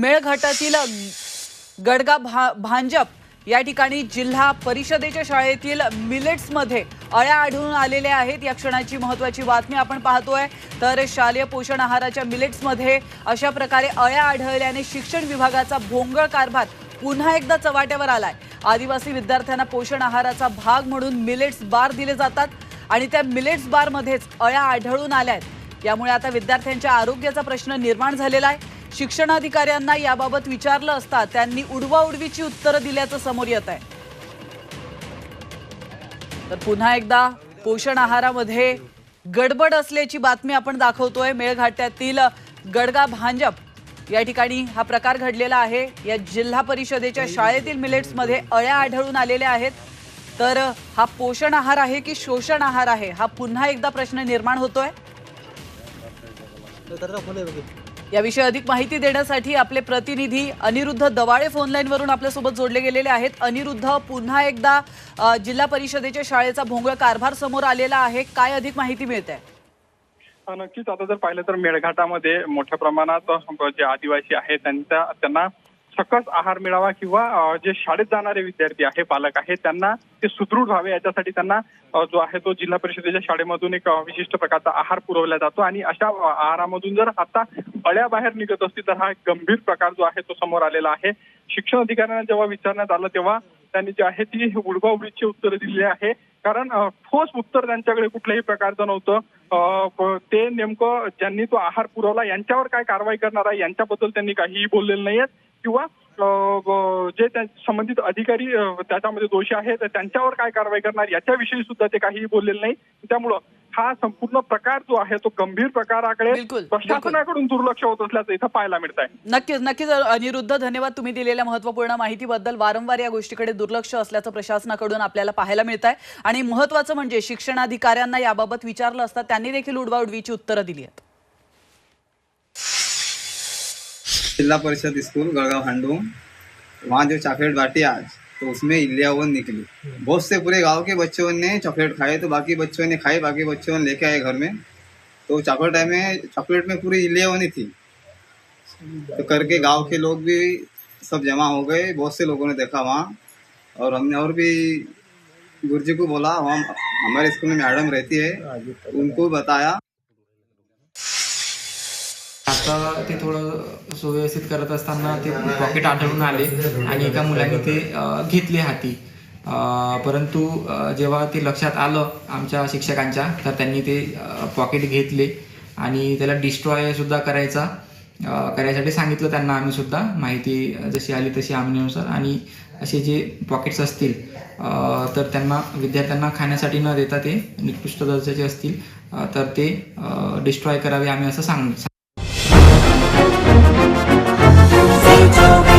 मेळघाटातील गडगा भा भांजप या ठिकाणी जिल्हा परिषदेच्या शाळेतील मिलेट्समध्ये अळ्या आढळून आलेल्या आहेत. या क्षणाची महत्वाची बातमी आपण पाहतोय. तर शालेय पोषण आहाराच्या मिलेट्समध्ये अशा प्रकारे अळ्या आढळल्याने शिक्षण विभागाचा भोंगळ कारभार पुन्हा एकदा चव्हाट्यावर आलाय. आदिवासी विद्यार्थ्यांना पोषण आहाराचा भाग म्हणून मिलेट्स बार दिले जातात आणि त्या मिलेट्स बारमध्येच अळ्या आढळून आल्या आहेत. यामुळे आता विद्यार्थ्यांच्या आरोग्याचा प्रश्न निर्माण झालेला आहे. शिक्षणाधिकाऱ्यांना याबाबत विचारलं असता त्यांनी उडवाउडवीची उत्तरं दिल्याचं समोर येत आहे. तर पुन्हा एकदा पोषण आहारामध्ये गडबड असल्याची बातमी आपण दाखवतोय. मेळघाट्यातील गडगा भांजप या ठिकाणी हा प्रकार घडलेला आहे. या जिल्हा परिषदेच्या शाळेतील मिलेट्समध्ये अळ्या आढळून आलेल्या आहेत. तर हा पोषण आहार आहे की शोषण आहार आहे? हा पुन्हा एकदा प्रश्न निर्माण होतोय. याविषयी अधिक माहिती देण्यासाठी आपले प्रतिनिधी अनिरुद्ध दवाळे फोनलाईनवरून आपल्यासोबत जोडले गेलेले आहेत. अनिरुद्ध पुन्हा एकदा जिल्हा परिषदेच्या शाळेचा भोंगळ कारभार समोर आलेला आहे. काय अधिक माहिती मिळते नक्कीच. आता जर पाहिलं तर मेळघाटामध्ये मोठ्या प्रमाणात जे आदिवासी आहेत त्यांचा त्यांना सकस आहार मिळावा किंवा जे शाळेत जाणारे विद्यार्थी आहे पालक आहेत त्यांना ते सुदृढ व्हावे याच्यासाठी त्यांना जो आहे तो जिल्हा परिषदेच्या शाळेमधून एक विशिष्ट प्रकारचा आहार पुरवला जातो आणि अशा आहारामधून जर आता अळ्या बाहेर निघत असतील तर हा गंभीर प्रकार जो आहे तो समोर आलेला आहे. शिक्षण अधिकाऱ्यांना जेव्हा विचारण्यात आलं तेव्हा त्यांनी जे आहे ती उडबाउडीची उत्तरं दिली आहे. कारण ठोस उत्तर त्यांच्याकडे कुठल्याही प्रकारचं नव्हतं. ते नेमकं ज्यांनी तो आहार पुरवला यांच्यावर काय कारवाई करणार आहे यांच्याबद्दल त्यांनी काहीही बोललेलं नाहीयेत किंवा जे त्या संबंधित अधिकारी त्याच्यामध्ये दोषी आहेत त्यांच्यावर काय कारवाई करणार? याच्याविषयी सुद्धा ते काहीही बोललेले नाही. त्यामुळं हा संपूर्ण प्रकार जो आहे तो गंभीर प्रकाराकडे. प्रशासनाकडून दुर्लक्ष होत असल्याचं इथं पाहायला मिळत आहे नक्कीच नक्कीच अनिरुद्ध धन्यवाद तुम्ही दिलेल्या महत्त्वपूर्ण माहितीबद्दल. वारंवार या गोष्टीकडे दुर्लक्ष असल्याचं प्रशासनाकडून आपल्याला पाहायला मिळत आहे आणि महत्वाचं म्हणजे शिक्षणाधिकाऱ्यांना याबाबत विचारलं असता त्यांनी देखील उडवाउडवीची उत्तरं दिली आहेत. जिला परिषद स्कूल, गड़गांव हांडू वहाँ जो चॉकलेट बांटी आज तो उसमें इलिया इलियावन निकली। बहुत से पूरे गाँव के बच्चों ने चॉकलेट खाए तो बाकी बच्चों ने खाए, बाकी बच्चों ने लेके आए घर में। तो चॉकलेट में चॉकलेट में पूरी इलिया इलियावन ही थी। तो करके गाँव के लोग भी सब जमा हो गए, बहुत से लोगों ने देखा वहाँ। और हमने और भी गुरुजी को बोला, वहाँ हमारे स्कूल में मैडम रहती है, उनको बताया। आता ते थोडं सुव्यवस्थित करत असताना ते पॉकेट आढळून आले आणि एका मुलाने ते घेतले हाती. परंतु जेव्हा ते लक्षात आलं आमच्या शिक्षकांच्या तर त्यांनी ते पॉकेट घेतले आणि त्याला डिस्ट्रॉय सुद्धा करायचा करायसाठी सांगितलं त्यांना आम्ही सुद्धा. माहिती जशी आली तशी आमनेनुसार आणि असे जे पॉकेट्स असतील तर त्यांना विद्यार्थ्यांना खाण्यासाठी न देता ते निकृष्ट दर्जाचे असतील तर ते डिस्ट्रॉय करावे आम्ही असं सांग Saint Joe.